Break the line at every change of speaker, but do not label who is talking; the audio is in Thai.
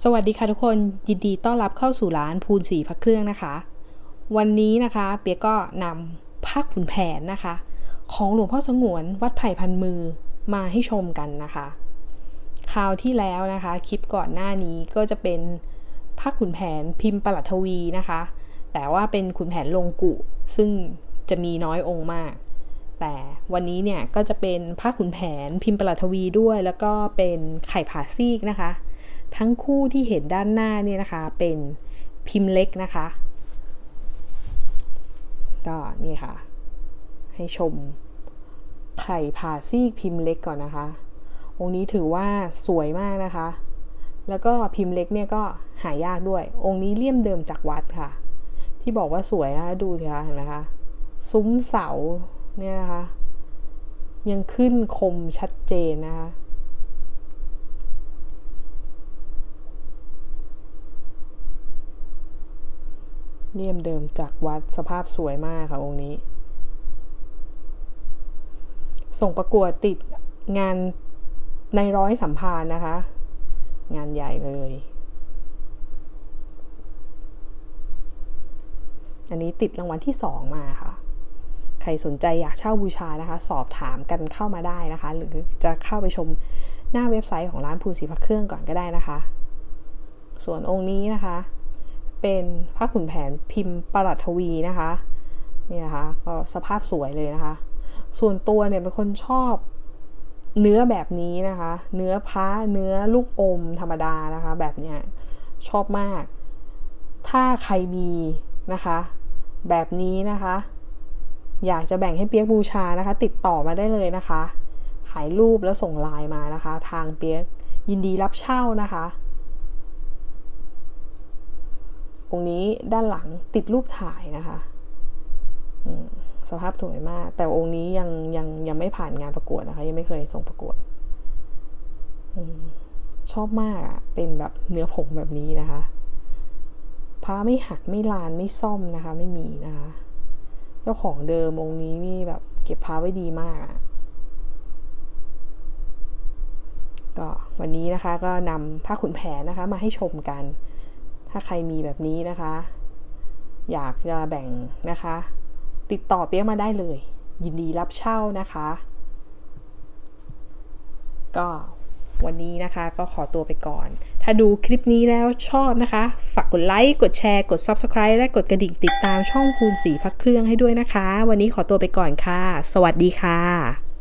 สวัสดีค่ะทุกคนยินดีต้อนรับเข้าสู่ร้านพูนสีพักเครื่องนะคะ วันนี้นะคะเปียก็นำผ้าขุนแผนนะคะ ของหลวงพ่อสงวนวัดไผ่พันมือมาให้ชมกันนะคะคราวที่แล้วนะคะคลิปก่อนหน้านี้ก็จะเป็นผ้าขุนแผนพิมพ์ประหลัดทวีนะคะ แต่ว่าเป็นขุนแผนลงกุ ซึ่งจะมีน้อยองค์มาก แต่วันนี้เนี่ยก็จะเป็นผ้าขุนแผนพิมพ์ประหลัดทวีด้วย แล้วก็เป็นไข่ผาซีกนะคะ ทั้งคู่ที่เห็นด้านหน้าเนี่ยนะคะ เป็นพิมพ์เล็กนะคะ ก็นี่ค่ะ ให้ชมไข่ผ่าซีกพิมพ์เล็กก่อนนะคะ องค์นี้ถือว่าสวยมากนะคะ แล้วก็พิมพ์เล็กเนี่ยก็หายากด้วย องค์นี้เลี่ยมเดิมจากวัดค่ะ ที่บอกว่าสวยนะคะดูสิคะเห็นไหมคะซุ้มเสาเนี่ยนะคะ ยังขึ้นคมชัดเจนนะคะ เลี่ยมเดิมจากวัดสภาพสวยมากค่ะองค์นี้ ส่งประกวดติดงานในร้อยสัมพานนะคะ งานใหญ่เลย อันนี้ติดรางวัลที่สองมาค่ะ ใครสนใจอยากเช่าบูชานะคะ สอบถามกันเข้ามาได้นะคะ หรือจะเข้าไปชมหน้าเว็บไซต์ของร้านภูสีพักเครื่องก่อนก็ได้นะคะ ส่วนองค์นี้นะคะ เป็นผ้าขุนแผนพิมพ์ประหลัดทวีนะคะนี่นะคะก็สภาพสวยเลยนะคะ ส่วนตัวเนี่ยเป็นคนชอบเนื้อแบบนี้นะคะ เนื้อพ้าเนื้อลูกอมธรรมดานะคะ แบบเนี้ยชอบมาก ถ้าใครมีนะคะ แบบนี้นะคะ อยากจะแบ่งให้เปียกบูชานะคะ ติดต่อมาได้เลยนะคะถ่ายรูปแล้วส่งไลน์มานะคะ ทางเปียกยินดีรับเช่านะคะ องค์นี้ด้านหลังติดรูปถ่ายนะคะสภาพสวยมาก แต่องค์นี้ยังยังยังไม่ผ่านงานประกวดนะคะ ยังไม่เคยส่งประกวดอชอบมากอะ่ะเป็นแบบเนื้อผงแบบนี้นะคะผ้าไม่หักไม่ลานไม่ซ่อมนะคะ ไม่มีนะคะ เจ้าของเดิมองค์นี้นี่แบบ เก็บผ้าไว้ดีมากอะก็วันนี้นะคะก็นำผ้าขุนแผนนะคะ มาให้ชมกัน ถ้าใครมีแบบนี้นะคะ อยากจะแบ่งนะคะ ติดต่อเปียกมาได้เลย ยินดีรับเช่านะคะ ก็วันนี้นะคะก็ขอตัวไปก่อน ถ้าดูคลิปนี้แล้วชอบนะคะ ฝากกดไลค์ กดแชร์ กด Subscribe และกดกระดิ่งติดตามช่องคูณสีพักเครื่องให้ด้วยนะคะ วันนี้ขอตัวไปก่อนค่ะ สวัสดีค่ะ